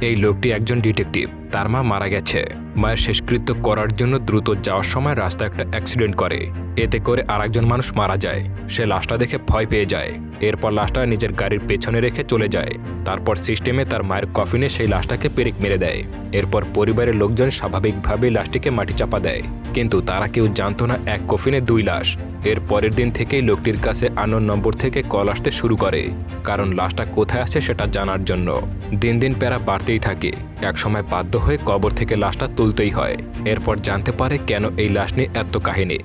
এই লোকটি একজন ডিটেকটিভ। তার মা মারা গেছে। মায়ের শেষকৃত্য করার জন্য দ্রুত যাওয়ার সময় রাস্তায় একটা অ্যাক্সিডেন্ট করে। এতে করে আরেকজন মানুষ মারা যায়। সে লাশটা দেখে ভয় পেয়ে যায়। এরপর লাশটা নিজের গাড়ির পেছনে রেখে চলে যায়। তারপর সিস্টেমে তার মায়ের কফিনে সেই লাশটাকে পেরেক মেরে দেয়। এরপর পরিবারের লোকজন স্বাভাবিকভাবে লাশটিকে মাটি চাপা দেয়। কিন্তু তারা কেউ জানতো না এক কফিনে দুই লাশ। এর পরের দিন থেকেই লোকটির কাছে আনোর নম্বর থেকে কল আসতে শুরু করে। কারণ লাশটা কোথায় আছে সেটা জানার জন্য। দিন দিন প্যারা বাড়তেই থাকে। একসময় বাধ্য হয়ে কবর থেকে লাশটা তুলতেই হয়। এরপর জানতে পারে কেন এই লাশ নিয়ে এত কাহিনী।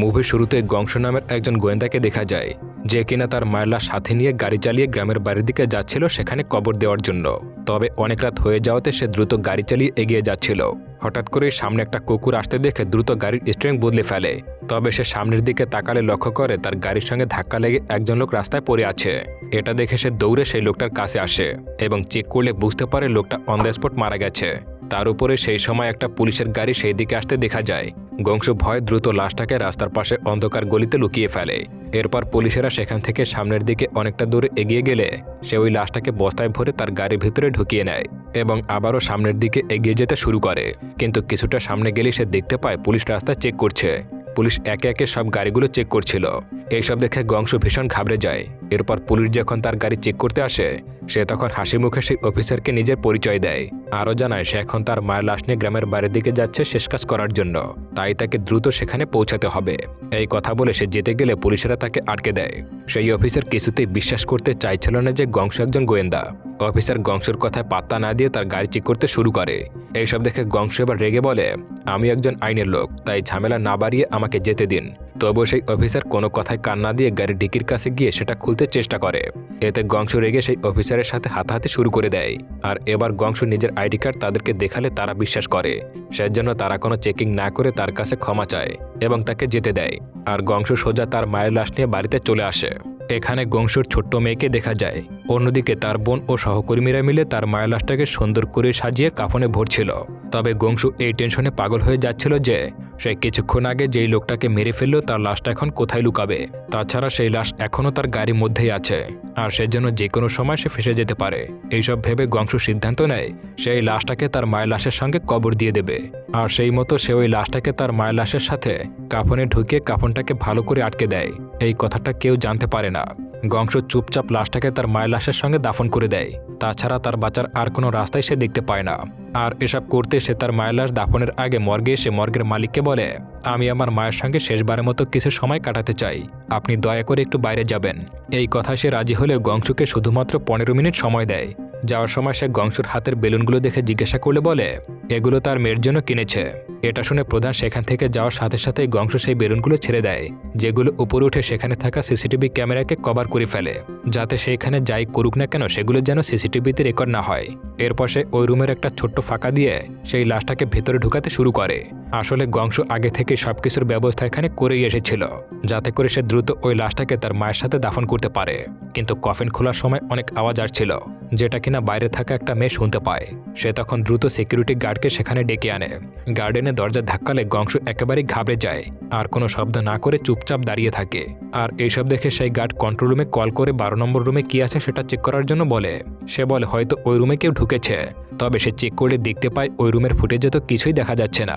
মুভির শুরুতে গংশ নামের একজন গোয়েন্দাকে দেখা যায়, যে কিনা তার মায়ের লাশ সাথে নিয়ে গাড়ি চালিয়ে গ্রামের বাড়ির দিকে যাচ্ছিল সেখানে কবর দেওয়ার জন্য। তবে অনেক রাত হয়ে যাওয়াতে সে দ্রুত গাড়ি চালিয়ে এগিয়ে যাচ্ছিল। হঠাৎ করে সামনে একটা কুকুর আসতে দেখে দ্রুত গাড়ির স্ট্রিং বদলে ফেলে। তবে সে সামনের দিকে তাকালে লক্ষ্য করে তার গাড়ির সঙ্গে ধাক্কা লেগে একজন লোক রাস্তায় পড়ে আছে। এটা দেখে সে দৌড়ে সেই লোকটার কাছে আসে এবং চেক করলে বুঝতে পারে লোকটা অন দ্য স্পট মারা গেছে। তার উপরে সেই সময় একটা পুলিশের গাড়ি সেই দিকে আসতে দেখা যায়। গংশ ভয় দ্রুত লাশটাকে রাস্তার পাশে অন্ধকার গলিতে লুকিয়ে ফেলে। এরপর পুলিশেরা সেখান থেকে সামনের দিকে অনেকটা দূরে এগিয়ে গেলে সে ওই লাশটাকে বস্তায় ভরে তার গাড়ির ভিতরে ঢুকিয়ে নেয় এবং আবারও সামনের দিকে এগিয়ে যেতে শুরু করে। কিন্তু কিছুটা সামনে গেলে সে দেখতে পায় পুলিশ রাস্তা চেক করছে। পুলিশ একে একে সব গাড়িগুলো চেক করছিল। এইসব দেখে গংশ ভীষণ ঘাবড়ে যায়। এরপর পুলিশ যখন তার গাড়ি চেক করতে আসে, সে তখন হাসি মুখে সেই অফিসারকে নিজের পরিচয় দেয়। আরও জানায়, সে এখন তার মায়ের লাশ নিয়ে গ্রামের বাইরের দিকে যাচ্ছে শেষ কাজ করার জন্য। তাই তাকে দ্রুত সেখানে পৌঁছাতে হবে। এই কথা বলে সে যেতে গেলে পুলিশেরা তাকে আটকে দেয়। সেই অফিসার কিছুতেই বিশ্বাস করতে চাইছিল না যে গংশ একজন গোয়েন্দা। অফিসার গংশের কথায় পাত্তা না দিয়ে তার গাড়ি চেক করতে শুরু করে। এইসব দেখে গংশ এবার রেগে বলে, আমি একজন আইনের লোক, তাই ঝামেলা না বাড়িয়ে আমাকে যেতে দিন। তবুও সেই অফিসার কোনো কথায় কান না দিয়ে গাড়ির ডিকির কাছে গিয়ে সেটা খুলতে চেষ্টা করে। এতে গংশ রেগে সেই অফিসারের সাথে হাতাহাতি শুরু করে দেয়। আর এবার গংশ নিজের আইডি কার্ড তাদেরকে দেখালে তারা বিশ্বাস করে। সেজন্য তারা কোনো চেকিং না করে তার কাছে ক্ষমা চায় এবং তাকে যেতে দেয়। আর গংশু সোজা তার মায়ের লাশ নিয়ে বাড়িতে চলে আসে। এখানে গংশুর ছোট্ট মেয়েকে দেখা যায়। অন্যদিকে তার বোন ও সহকর্মীরা মিলে তার মায়ের লাশটাকে সুন্দর করে সাজিয়ে কাফনে ভরছিল। তবে গংশু এই টেনশনে পাগল হয়ে যাচ্ছিল যে, সে কিছুক্ষণ আগে যেই লোকটাকে মেরে ফেলল তার লাশটা এখন কোথায় লুকাবে? তাছাড়া সেই লাশ এখনও তার গাড়ির মধ্যেই আছে। আর সেজন্য যে কোনো সময় সে ফেসে যেতে পারে। এইসব ভেবে গংশু সিদ্ধান্ত নেয়, সেই লাশটাকে তার মায়ের লাশের সঙ্গে কবর দিয়ে দেবে। আর সেই মতো সে ওই লাশটাকে তার মায়ের লাশের সাথে কাফনে ঢুকিয়ে কাফনটাকে ভালো করে আটকে দেয়। এই কথাটা কেউ জানতে পারে না। গংশ চুপচাপ লাশটাকে তার মায়ের লাশের সঙ্গে দাফন করে দেয়। তাছাড়া তার বাঁচার আর কোনো রাস্তায় সে দেখতে পায় না। আর এসব করতে সে তার মায়ের লাশ দাফনের আগে মর্গে এসে মর্গের মালিককে বলে, আমি আমার মায়ের সঙ্গে শেষবারের মতো কিছু সময় কাটাতে চাই। আপনি দয়া করে একটু বাইরে যাবেন। এই কথা সে রাজি হলেও গংশুকে শুধুমাত্র পনেরো মিনিট সময় দেয়। যাওয়ার সময় সে গংশুর হাতের বেলুনগুলো দেখে জিজ্ঞাসা করলে বলে, এগুলো তার মেয়ের জন্য কিনেছে। এটা শুনে প্রধান সেখান থেকে যাওয়ার সাথে সাথে গংশ সেই বেলুনগুলো ছেড়ে দেয়, যেগুলো উপরে উঠে সেখানে থাকা সিসিটিভি ক্যামেরাকে কভার করে ফেলে, যাতে সেখানে যাই করুক না কেন সেগুলো যেন সিসিটিভিতে রেকর্ড না হয়। এরপর সে ওই রুমের একটা ছোট্ট ফাঁকা দিয়ে সেই লাশটাকে ভেতরে ঢুকাতে শুরু করে। আসলে গংশ আগে থেকে সবকিছুর ব্যবস্থা এখানে করেই এসেছিল, যাতে করে সে দ্রুত ওই লাশটাকে তার মায়ের সাথে দাফন করতে পারে। কিন্তু কফিন খোলার সময় অনেক আওয়াজ আসছিল, যেটা কিনা বাইরে থাকা একটা মেয়ে শুনতে পায়। সে তখন দ্রুত সিকিউরিটি গার্ডকে সেখানে ডেকে আনে। গার্ডেনে দরজা ধাক্কালে গংশ একেবারেই ঘাবড়ে যায়, আর কোনো শব্দ না করে চুপচাপ দাঁড়িয়ে থাকে। আর এইসব দেখে সেই গার্ড কন্ট্রোল রুমে কল করে বারো নম্বর রুমে কি আছে সেটা চেক করার জন্য বলে। সে বলে, হয়তো ওই রুমে কেউ ঢুকেছে। তবে সে চেক করলে দেখতে পায় ওই রুমের ফুটেজে তো কিছুই দেখা যাচ্ছে না।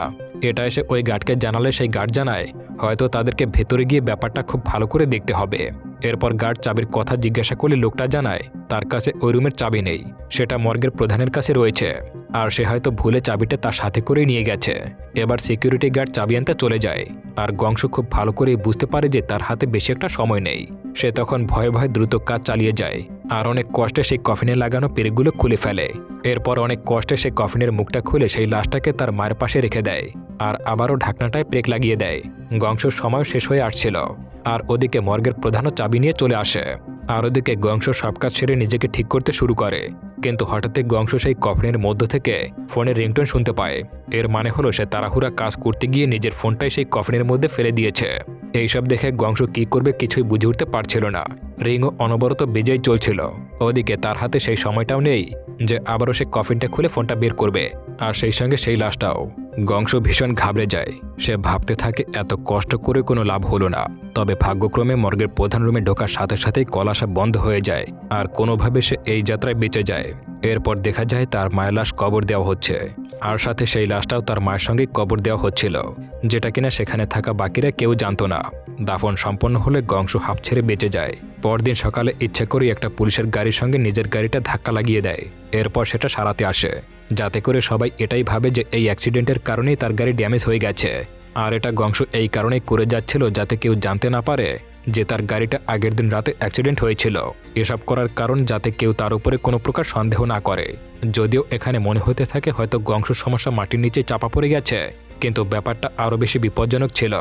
এটা এসে ওই গার্ডকে জানালে সেই গার্ড জানায়, হয়তো তাদেরকে ভেতরে গিয়ে ব্যাপারটা খুব ভালো করে দেখতে হবে। এরপর গার্ড চাবির কথা জিজ্ঞাসা করলে লোকটা জানায়, তার কাছে ওই রুমের চাবি নেই, সেটা মর্গের প্রধানের কাছে রয়েছে। আর সে হয়তো ভুলে চাবিটা তার সাথে করে নিয়ে গেছে। এবার সিকিউরিটি গার্ড চাবি আনতে চলে যায়। আর গংশ খুব ভালো করে বুঝতে পারে যে তার হাতে বেশি একটা সময় নেই। সে তখন ভয়ে ভয়ে দ্রুত কাজ চালিয়ে যায়। আর অনেক কষ্টে সেই কফিনে লাগানো পেরেকগুলো খুলে ফেলে। এরপর অনেক কষ্টে সে কফিনের মুখটা খুলে সেই লাশটাকে তার মায়ের পাশে রেখে দেয়। আর আবারও ঢাকনাটায় প্রেক লাগিয়ে দেয়। গংশর সময় শেষ হয়ে আসছিল। আর ওদিকে মর্গের প্রধানও চাবি নিয়ে চলে আসে। আর ওদিকে গংশ সব কাজ ছেড়ে নিজেকে ঠিক করতে শুরু করে। কিন্তু হঠাৎই গংশ সেই কফিনের মধ্য থেকে ফোনের রিংটোন শুনতে পায়। এর মানে হলো সে তাড়াহুড়া কাজ করতে গিয়ে নিজের ফোনটাই সেই কফিনের মধ্যে ফেলে দিয়েছে। এইসব দেখে গংশ কি করবে কিছুই বুঝে উঠতে পারছিল না। রিংও অনবরত বেজেই চলছিল। ওদিকে তার হাতে সেই সময়টাও নেই। যে আবারও সে কফিনটা খুলে ফোনটা বের করবে। আর সেই সঙ্গে সেই লাশটাও। গংশ ভীষণ ঘাবড়ে যায়। সে ভাবতে থাকে, এত কষ্ট করে কোনো লাভ হলো না। তবে ভাগ্যক্রমে মর্গের প্রধান রুমে ঢোকার সাথে সাথেই কল আসা বন্ধ হয়ে যায়। আর কোনোভাবে সে এই যাত্রায় বেঁচে যায়। এরপর দেখা যায়, তার মায়ের লাশ কবর দেওয়া হচ্ছে। আর সাথে সেই লাশটাও তার মায়ের সঙ্গে কবর দেওয়া হচ্ছিল। যেটা কিনা সেখানে থাকা বাকিরা কেউ জানতো না। দাফন সম্পন্ন হলে গংশ হাফ ছেড়ে বেঁচে যায়। পরদিন সকালে ইচ্ছে করেই একটা পুলিশের গাড়ির সঙ্গে নিজের গাড়িটা ধাক্কা লাগিয়ে দেয়। এরপর সেটা সারাতে আসে। যাতে করে সবাই এটাই ভাবে যে এই অ্যাক্সিডেন্টের কারণেই তার গাড়ি ড্যামেজ হয়ে গেছে। আর এটা গংশ এই কারণেই করে যাচ্ছিল যাতে কেউ জানতে না পারে যে তার গাড়িটা আগের দিন রাতে অ্যাক্সিডেন্ট হয়েছিল। এসব করার কারণ যাতে কেউ তার উপরে কোনো প্রকার সন্দেহ না করে। যদিও এখানে মনে হতে থাকে হয়তো গংশ সমস্যা মাটির নিচে চাপা পড়ে গেছে, কিন্তু ব্যাপারটা আরও বেশি বিপজ্জনক ছিল।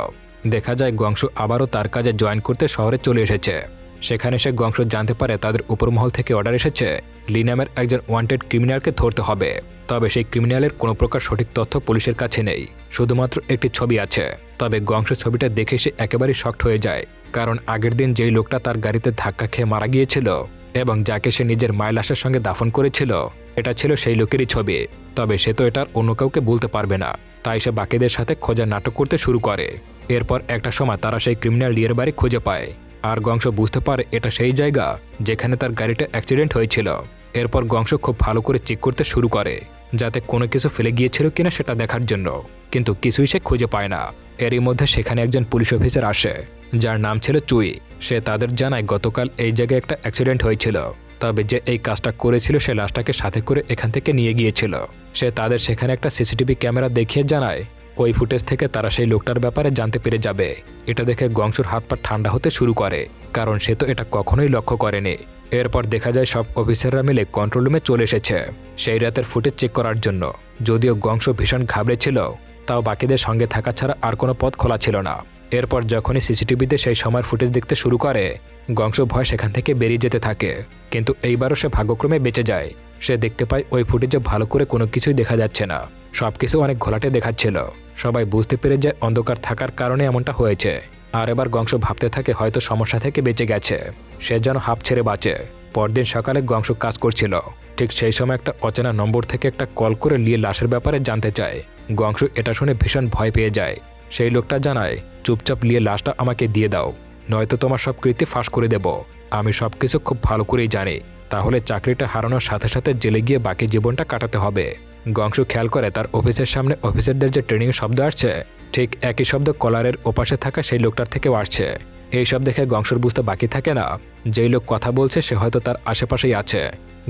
দেখা যায় গংশ আবারও তার কাজে জয়েন করতে শহরে চলে এসেছে। সেখানে সে গংশ জানতে পারে তাদের উপরমহল থেকে অর্ডার এসেছে। লি নামের একজন ওয়ান্টেড ক্রিমিনালকে ধরতে হবে। তবে সেই ক্রিমিনালের কোনো প্রকার সঠিক তথ্য পুলিশের কাছে নেই। শুধুমাত্র একটি ছবি আছে। তবে গংশ ছবিটা দেখে সে একেবারেই শক্ট হয়ে যায়। কারণ আগের দিন যেই লোকটা তার গাড়িতে ধাক্কা খেয়ে মারা গিয়েছিল এবং যাকে সে নিজের মায়ের লাশের সঙ্গে দাফন করেছিল, এটা ছিল সেই লোকেরই ছবি। তবে সে তো এটার অন্য কাউকে বলতে পারবে না। তাই সে বাকিদের সাথে খোঁজার নাটক করতে শুরু করে। এরপর একটা সময় তারা সেই ক্রিমিনাল লিয়ের বাড়ি খুঁজে পায়। আর গংশ বুঝতে পারে এটা সেই জায়গা যেখানে তার গাড়িটা অ্যাক্সিডেন্ট হয়েছিল। এরপর গংশ খুব ভালো করে চেক করতে শুরু করে, যাতে কোনো কিছু ফেলে গিয়েছিল কিনা সেটা দেখার জন্য। কিন্তু কিছুই সে খুঁজে পায় না। এরই মধ্যে সেখানে একজন পুলিশ অফিসার আসে, যার নাম ছিল চুই। সে তাদের জানায়, গতকাল এই জায়গায় একটা অ্যাক্সিডেন্ট হয়েছিল। তবে যে এই কাজটা করেছিল সে লাশটাকে সাথে করে এখান থেকে নিয়ে গিয়েছিল। সে তাদের সেখানে একটা সিসিটিভি ক্যামেরা দেখিয়ে জানায় ওই ফুটেজ থেকে তারা সেই লোকটার ব্যাপারে জানতে পেরে যাবে। এটা দেখে গংশুর হাত পা ঠান্ডা হতে শুরু করে, কারণ সে তো এটা কখনোই লক্ষ্য করেনি। এরপর দেখা যায় সব অফিসাররা মিলে কন্ট্রোল রুমে চলে এসেছে, সেই রাতের ফুটেজ চেক করার জন্য। যদিও গংশ ভীষণ ঘাবড়ে ছিল, তাও বাকিদের সঙ্গে থাকা ছাড়া আর কোনো পথ খোলা ছিল না। এরপর যখনই সিসিটিভিতে সেই সময়ের ফুটেজ দেখতে শুরু করে, গংশ ভয় সেখান থেকে বেরিয়ে যেতে থাকে, কিন্তু এইবারও সে ভাগ্যক্রমে বেঁচে যায়। সে দেখতে পায় ওই ফুটেজে ভালো করে কোনো কিছুই দেখা যাচ্ছে না। সব কিছু অনেক ঘোলাটে দেখাচ্ছিল। সবাই বুঝতে পেরে যায় অন্ধকার থাকার কারণে এমনটা হয়েছে। আর এবার গংশ ভাবতে থাকে হয়তো সমস্যা থেকে বেঁচে গেছে। সে যেন হাফ ছেড়ে বাঁচে। পরদিন সকালে গংশ কাজ করছিল। ঠিক সেই সময় একটা অচেনা নম্বর থেকে একটা কল করে লিয়ে লাশের ব্যাপারে জানতে চায়। গংশ এটা শুনে ভীষণ ভয় পেয়ে যায়। সেই লোকটা জানায়, চুপচাপ লিয়ে লাশটা আমাকে দিয়ে দাও। নয়তো তোমার সব কৃতি ফাঁস করে দেব। আমি সব কিছু খুব ভালো করেই জানি। তাহলে চাকরিটা হারানোর সাথে সাথে জেলে গিয়ে বাকি জীবনটা কাটাতে হবে। গংশু খেয়াল করে তার অফিসের সামনে অফিসারদের যে ট্রেনিং শব্দ আসছে, ঠিক একই শব্দ কলারের ওপাশে থাকা সেই লোকটার থেকেও আসছে। এই সব দেখে গংশুর বুঝতে বাকি থাকে না। যেই লোক কথা বলছে, সে হয়তো তার আশেপাশেই আছে।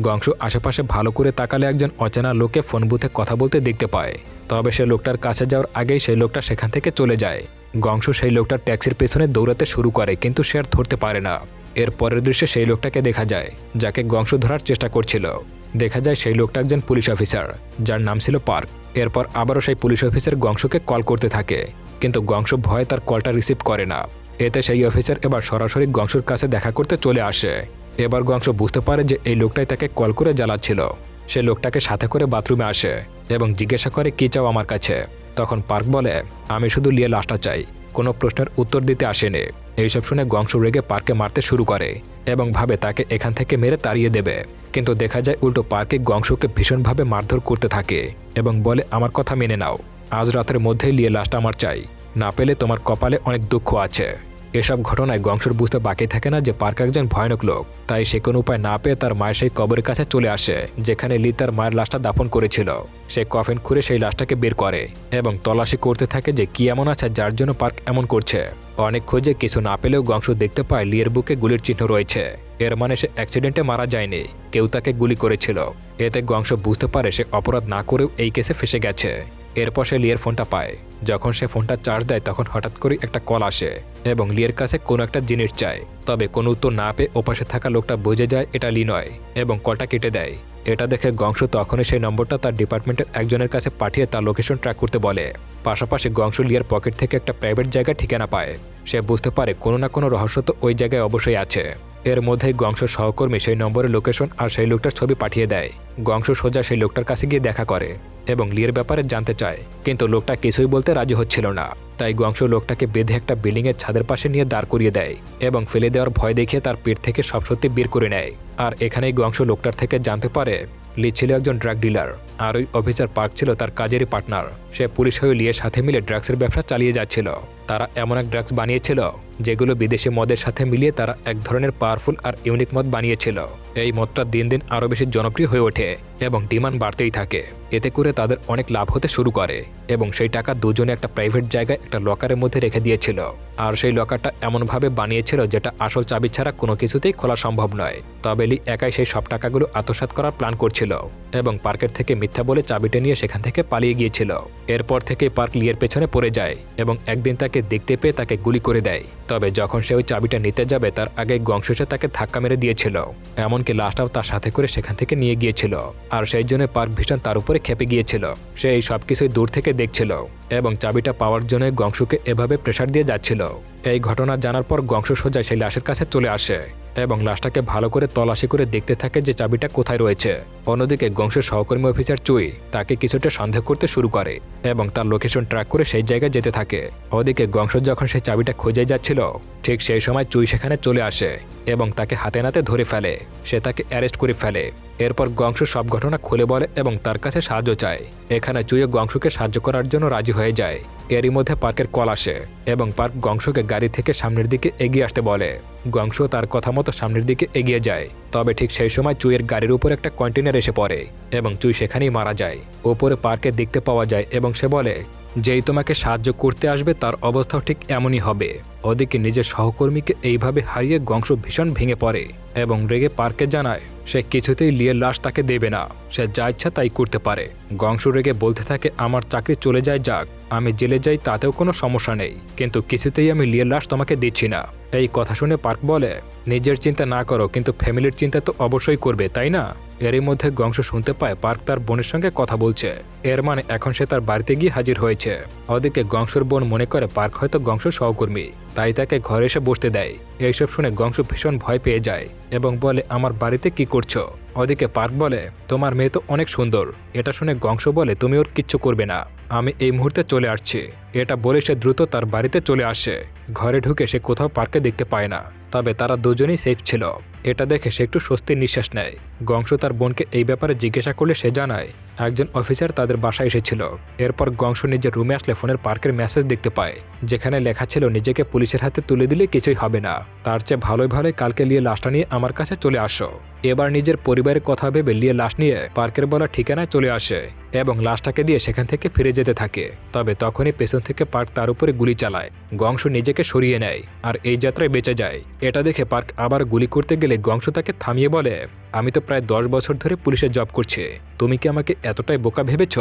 গংশু আশেপাশে ভালো করে তাকালে একজন অচেনা লোকে ফোন বুথে কথা বলতে দেখতে পায়। তবে সে লোকটার কাছে যাওয়ার আগেই সেই লোকটা সেখান থেকে চলে যায়। গংশু সেই লোকটার ট্যাক্সির পেছনে দৌড়াতে শুরু করে, কিন্তু সে আর ধরতে পারে না। এর পরের দৃশ্যে সেই লোকটাকে দেখা যায়, যাকে গংশ ধরার চেষ্টা করছিল। দেখা যায় সেই লোকটা একজন পুলিশ অফিসার, যার নাম ছিল পার্ক। এরপর আবারও সেই পুলিশ অফিসার গংশকে কল করতে থাকে। কিন্তু গংশ ভয়ে তার কলটা রিসিভ করে না। এতে সেই অফিসার এবার সরাসরি গংশুর কাছে দেখা করতে চলে আসে। এবার গংশ বুঝতে পারে যে এই লোকটাই তাকে কল করে জ্বালাচ্ছিল। সে লোকটাকে সাথে করে বাথরুমে আসে এবং জিজ্ঞাসা করে, কী চাও আমার কাছে? তখন পার্ক বলে, আমি শুধু লিয়ে লাশটা চাই। কোনো প্রশ্নের উত্তর দিতে আসেনি। এইসব শুনে গংশু রেগে পার্কে মারতে শুরু করে এবং ভাবে তাকে এখান থেকে মেরে তাড়িয়ে দেবে। কিন্তু দেখা যায় উল্টো পার্কে গংশুকে ভীষণভাবে মারধর করতে থাকে এবং বলে, আমার কথা মেনে নাও। আজ রাতের মধ্যেই লিয়ে লাশটা আমার চাই। না পেলে তোমার কপালে অনেক দুঃখ আছে। এসব ঘটনায় গংশুর বুঝতে বাকি থাকে না যে পার্ক একজন ভয়ানক লোক। তাই সে কোনো উপায় না পেয়ে তার মায়ের সেই কবরের কাছে চলে আসে, যেখানে লি তার মায়ের লাশটা দাফন করেছিল। সে কফিন খুঁড়ে সেই লাশটাকে বের করে এবং তলাশি করতে থাকে যে কি এমন আছে, যার জন্য পার্ক এমন করছে। অনেক খোঁজে কিছু না পেলেও গংশ দেখতে পায় লিয়ের বুকে গুলির চিহ্ন রয়েছে। এর মানে সে অ্যাক্সিডেন্টে মারা যায়নি, কেউ তাকে গুলি করেছিল। এতে গংশ বুঝতে পারে সে অপরাধ না করেও এই কেসে ফেসে গেছে। এরপর সে লিয়ের ফোনটা পায়। যখন সে ফোনটা চার্জ দেয়, তখন হঠাৎ করে একটা কল আসে এবং লিয়ের কাছে কোনো একটা জিনিস চায়। তবে কোনো উত্তর না পেয়ে ওপাশে থাকা লোকটা বুঝে যায় এটা লি নয় এবং কলটা কেটে দেয়। এটা দেখে গংশ তখনই সেই নম্বরটা তার ডিপার্টমেন্টের একজনের কাছে পাঠিয়ে তার লোকেশন ট্র্যাক করতে বলে। পাশাপাশি গংশ লিয়ার পকেট থেকে একটা প্রাইভেট জায়গায় ঠিকানা পায়। সে বুঝতে পারে কোনো না কোনো রহস্য তো ওই জায়গায় অবশ্যই আছে। এর মধ্যেই গংশ সহকর্মী সেই নম্বরের লোকেশন আর সেই লোকটার ছবি পাঠিয়ে দেয়। গংশ সোজা সেই লোকটার কাছে গিয়ে দেখা করে এবং লিয়ের ব্যাপারে জানতে চায়। কিন্তু লোকটা কিছুই বলতে রাজি হচ্ছিল না। তাই গংশ লোকটাকে বেঁধে একটা বিল্ডিংয়ের ছাদের পাশে নিয়ে দাঁড় করিয়ে দেয় এবং ফেলে দেওয়ার ভয় দেখিয়ে তার পেট থেকে সব সত্যি বের করে নেয়। আর এখানেই গংশ লোকটার থেকে জানতে পারে, লি ছিল একজন ড্রাগ ডিলার আর ওই অফিসার পার্ক ছিল তার কাজেরই পার্টনার। সে পুলিশ হয়ে লিয়ের সাথে মিলে ড্রাগসের ব্যবসা চালিয়ে যাচ্ছিল। তারা এমন এক ড্রাগস বানিয়েছিল, যেগুলো বিদেশি মদের সাথে মিলিয়ে তারা এক ধরনের পাওয়ারফুল আর ইউনিক মদ বানিয়েছিল। এই মদটা দিন দিন আরও বেশি জনপ্রিয় হয়ে ওঠে এবং ডিমান্ড বাড়তেই থাকে। এতে করে তাদের অনেক লাভ হতে শুরু করে এবং সেই টাকা দুজনে একটা প্রাইভেট জায়গায় একটা লকারের মধ্যে রেখে দিয়েছিল। আর সেই লকারটা এমনভাবে বানিয়েছিল যেটা আসল চাবি ছাড়া কোনো কিছুতেই খোলা সম্ভব নয়। তবে লি একাই সেই সব টাকাগুলো আত্মসাৎ করার প্ল্যান করছিল এবং পার্কের থেকে মিথ্যা বলে চাবিটা নিয়ে সেখান থেকে পালিয়ে গিয়েছিল। এরপর থেকে পার্ক লিয়ের পেছনে পড়ে যায় এবং একদিন তাকে দেখতে পেয়ে তাকে গুলি করে দেয়। তবে যখন সে ওই চাবিটা নিতে যাবে, তার আগে গংশসে তাকে ধাক্কা মেরে দিয়েছিল। এমনকি লাশটাও তার সাথে করে সেখান থেকে নিয়ে গিয়েছিল। আর সেই জন্য পার্ক ভীষণ তার উপরে খেপে গিয়েছিল। সে এই সব কিছুই দূর থেকে দেখছিল এবং চাবিটা পাওয়ার জন্য গংশুকে এভাবে প্রেশার দিয়ে যাচ্ছিল। এই ঘটনা জানার পর গংশ সোজা সেই লাশের কাছে চলে আসে এবং লাশটাকে ভালো করে তলাশি করে দেখতে থাকে যে চাবিটা কোথায় রয়েছে। অন্যদিকে গংশের সহকর্মী অফিসার চুই তাকে কিছুটা সন্দেহ করতে শুরু করে এবং তার লোকেশন ট্র্যাক করে সেই জায়গায় যেতে থাকে। ওদিকে গংশ যখন সেই চাবিটা খুঁজে যাচ্ছিল, ঠিক সেই সময় চুই সেখানে চলে আসে এবং তাকে হাতে নাতে ধরে ফেলে। সে তাকে অ্যারেস্ট করে ফেলে। এরপর গংশ সব ঘটনা খুলে বলে এবং তার কাছে সাহায্য চায়। এখানে চুইয়ে গংশকে সাহায্য করার জন্য রাজি হয়ে যায়। এরই মধ্যে পার্কের কল আসে এবং পার্ক গংশকে গাড়ি থেকে সামনের দিকে এগিয়ে আসতে বলে। গংশ তার কথা মতো সামনের দিকে এগিয়ে যায়। তবে ঠিক সেই সময় চুইয়ের গাড়ির উপর একটা কন্টেনার এসে পড়ে এবং চুই সেখানেই মারা যায়। ওপরে পার্কে দেখতে পাওয়া যায় এবং সে বলে যেই তোমাকে সাহায্য করতে আসবে, তার অবস্থাও ঠিক এমনই হবে। ওদিকে নিজের সহকর্মীকে এইভাবে হারিয়ে গংশ ভীষণ ভেঙে পড়ে এবং রেগে পার্কে জানায়, সে কিছুতেই লিয়ের লাশ তাকে দেবে না। সে যা ইচ্ছা তাই করতে পারে। গংশ রেগে বলতে থাকে, আমার চাকরি চলে যায় যাক, আমি জেলে যাই, তাতেও কোনো সমস্যা নেই। কিন্তু কিছুতেই আমি লিয়ের লাশ তোমাকে দিচ্ছি না। এই কথা শুনে পার্ক বলে, নিজের চিন্তা না করো, কিন্তু ফ্যামিলির চিন্তা তো অবশ্যই করবে, তাই না? এরই মধ্যে গংশ শুনতে পায় পার্ক তার বোনের সঙ্গে কথা বলছে। এর মানে এখন সে তার বাড়িতে গিয়ে হাজির হয়েছে। ওদিকে গংশর বোন মনে করে পার্ক হয়তো গংশ সহকর্মী, তাই তাকে ঘরে এসে বসতে দেয়। এইসব শুনে গংশ ভীষণ ভয় পেয়ে যায় এবং বলে, আমার বাড়িতে কি করছ? ওদিকে পার্ক বলে, তোমার মেয়ে তো অনেক সুন্দর। এটা শুনে গংশ বলে, তুমি ওর কিচ্ছু করবে না। আমি এই মুহূর্তে চলে আসছি। এটা বলে সে দ্রুত তার বাড়িতে চলে আসে। ঘরে ঢুকে সে কোথাও পার্কে দেখতে পায় না। তবে তারা দুজনেই সেফ ছিল। এটা দেখে সে একটু স্বস্তির নিঃশ্বাস নেয়। গংশ তার বোনকে এই ব্যাপারে জিজ্ঞাসা করলে সে জানায়, একজন অফিসার তাদের বাসায় এসেছিল। এরপর গংশ নিজের রুমে আসলে ফোনের পার্কের মেসেজ দেখতে পায়। যেখানে লেখা ছিল, নিজেকে পুলিশের হাতে তুলে দিলে কিছুই হবে না। তার চেয়ে ভালোই ভালোই কালকে নিয়ে লাশটা নিয়ে আমার কাছে চলে আসো। এবার নিজের পরিবারের কথা ভেবে লিয়ে লাশ নিয়ে পার্কের বলা ঠিকানায় চলে আসে। এবং লাশটাকে দিয়ে সেখান থেকে ফিরে যেতে থাকে। তবে তখনই পেছন থেকে পার্ক তার উপরে গুলি চালায়। গংশ নিজেকে সরিয়ে নেয় আর এই যাত্রায় বেঁচে যায়। এটা দেখে পার্ক আবার গুলি করতে গেলে গংশ তাকে থামিয়ে বলে আমি তো প্রায় দশ বছর ধরে পুলিশের জব করছি। তুমি কি আমাকে এতটাই বোকা ভেবেছ?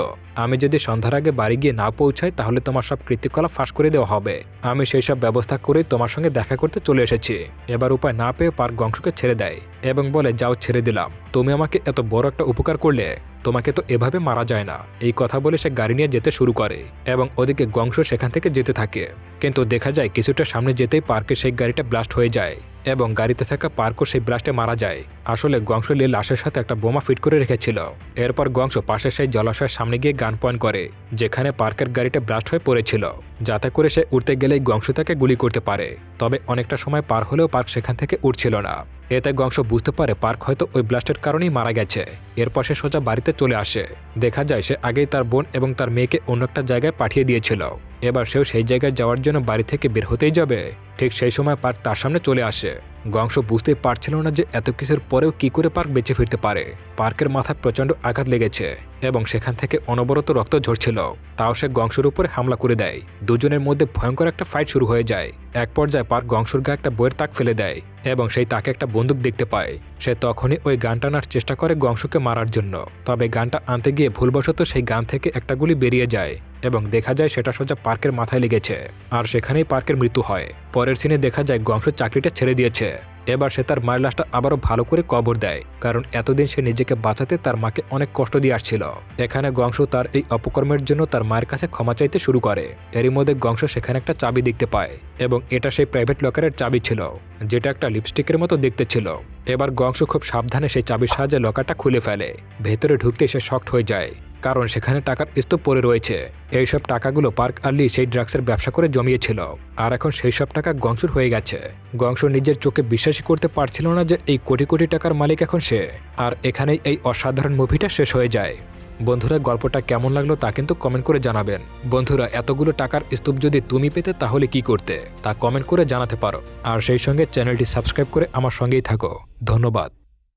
আমি যদি সন্ধ্যার আগে বাড়ি গিয়ে না পৌঁছাই, তাহলে তোমার সব কৃতিকলাপ ফাঁস করে দেওয়া হবে। আমি সেই সব ব্যবস্থা করে তোমার সঙ্গে দেখা করতে চলে এসেছি। এবার উপায় না পেয়ে পার্ক গংশকে ছেড়ে দেয় এবং বলে, যাও, ছেড়ে দিলাম। তুমি আমাকে এত বড় একটা উপকার করলে, তোমাকে তো এভাবে মারা যায় না। এই কথা বলে সে গাড়ি নিয়ে যেতে শুরু করে এবং ওদিকে গংশ সেখান থেকে যেতে থাকে। কিন্তু দেখা যায়, কিছুটা সামনে যেতেই পার্কে সেই গাড়িটা ব্লাস্ট হয়ে যায়। এবং গাড়িতে থাকা পার্কও সেই ব্লাস্টে মারা যায়। আসলে গংশ লিয়ে লাশের সাথে একটা বোমা ফিট করে রেখেছিল। এরপর গংশ পাশের সেই জলাশয়ের সামনে গিয়ে গান পয়েন্ট করে, যেখানে পার্কের গাড়িটা ব্লাস্ট হয়ে পড়েছিল। যাতে করে সে উঠতে গেলেই গংশ তাকে গুলি করতে পারে। তবে অনেকটা সময় পার হলেও পার্ক সেখান থেকে উঠছিল না। এতে গংশ বুঝতে পারে পার্ক হয়তো ওই ব্লাস্টের কারণেই মারা গেছে। এরপর সে সোজা বাড়িতে চলে আসে। দেখা যায় সে আগেই তার বোন এবং তার মেয়েকে অন্য একটা জায়গায় পাঠিয়ে দিয়েছিল। এবার সেও সেই জায়গায় যাওয়ার জন্য বাড়ি থেকে বের হতেই যাবে। ঠিক সেই সময় পার্ক তার সামনে চলে আসে। গংশ বুঝতেই পারছিল না যে এত কিছুর পরেও কি করে পার্ক বেঁচে ফিরতে পারে। পার্কের মাথায় প্রচণ্ড আঘাত লেগেছে এবং সেখান থেকে অনবরত রক্ত ঝরছিল। তাও সে গংশের উপরে হামলা করে দেয়। দুজনের মধ্যে ভয়ঙ্কর একটা ফাইট শুরু হয়ে যায়। এক পর্যায়ে পার্ক গংশুর গায়ে একটা বইয়ের তাক ফেলে দেয় এবং সেই তাকে একটা বন্দুক দেখতে পায়। সে তখনই ওই গানটা আনার চেষ্টা করে গংশুকে মারার জন্য। তবে গানটা আনতে গিয়ে ভুলবশত সেই গান থেকে একটা গুলি বেরিয়ে যায়। এবং দেখা যায় সেটা সোজা পার্কের মাথায় লেগেছে। আর সেখানেই পার্কের মৃত্যু হয়। পরের সিনে দেখা যায় গংশ চাকরিটা ছেড়ে দিয়েছে। এবার সে তার মায়ের লাশটা আবারও ভালো করে কবর দেয়। কারণ এতদিন সে নিজেকে বাঁচাতে তার মাকে অনেক কষ্ট দিয়ে আসছিল। এখানে গংশ তার এই অপকর্মের জন্য তার মায়ের কাছে ক্ষমা চাইতে শুরু করে। এরই মধ্যে গংশ সেখানে একটা চাবি দেখতে পায় এবং এটা সেই প্রাইভেট লকারের চাবি ছিল, যেটা একটা লিপস্টিকের মতো দেখতে ছিল। এবার গংশ খুব সাবধানে সেই চাবির সাহায্যে লকারটা খুলে ফেলে। ভেতরে ঢুকতে সে শক্ট হয়ে যায়। কারণ সেখানে টাকার স্তূপ পড়ে রয়েছে। এইসব টাকাগুলো পার্ক আর্লি সেই ড্রাগসের ব্যবসা করে জমিয়েছিল। আর এখন সেই সব টাকা গংসুর হয়ে গেছে। গংসুর নিজের চোখে বিশ্বাসই করতে পারছিল না যে এই কোটি কোটি টাকার মালিক এখন সে। আর এখানেই এই অসাধারণ মুভিটা শেষ হয়ে যায়। বন্ধুরা, গল্পটা কেমন লাগল তা কিন্তু কমেন্ট করে জানাবেন। বন্ধুরা, এতগুলো টাকার স্তূপ যদি তুমি পেতে তাহলে কি করতে? তা কমেন্ট করে জানাতে পারো। আর সেই সঙ্গে চ্যানেলটি সাবস্ক্রাইব করে আমার সঙ্গেই থাকো। ধন্যবাদ।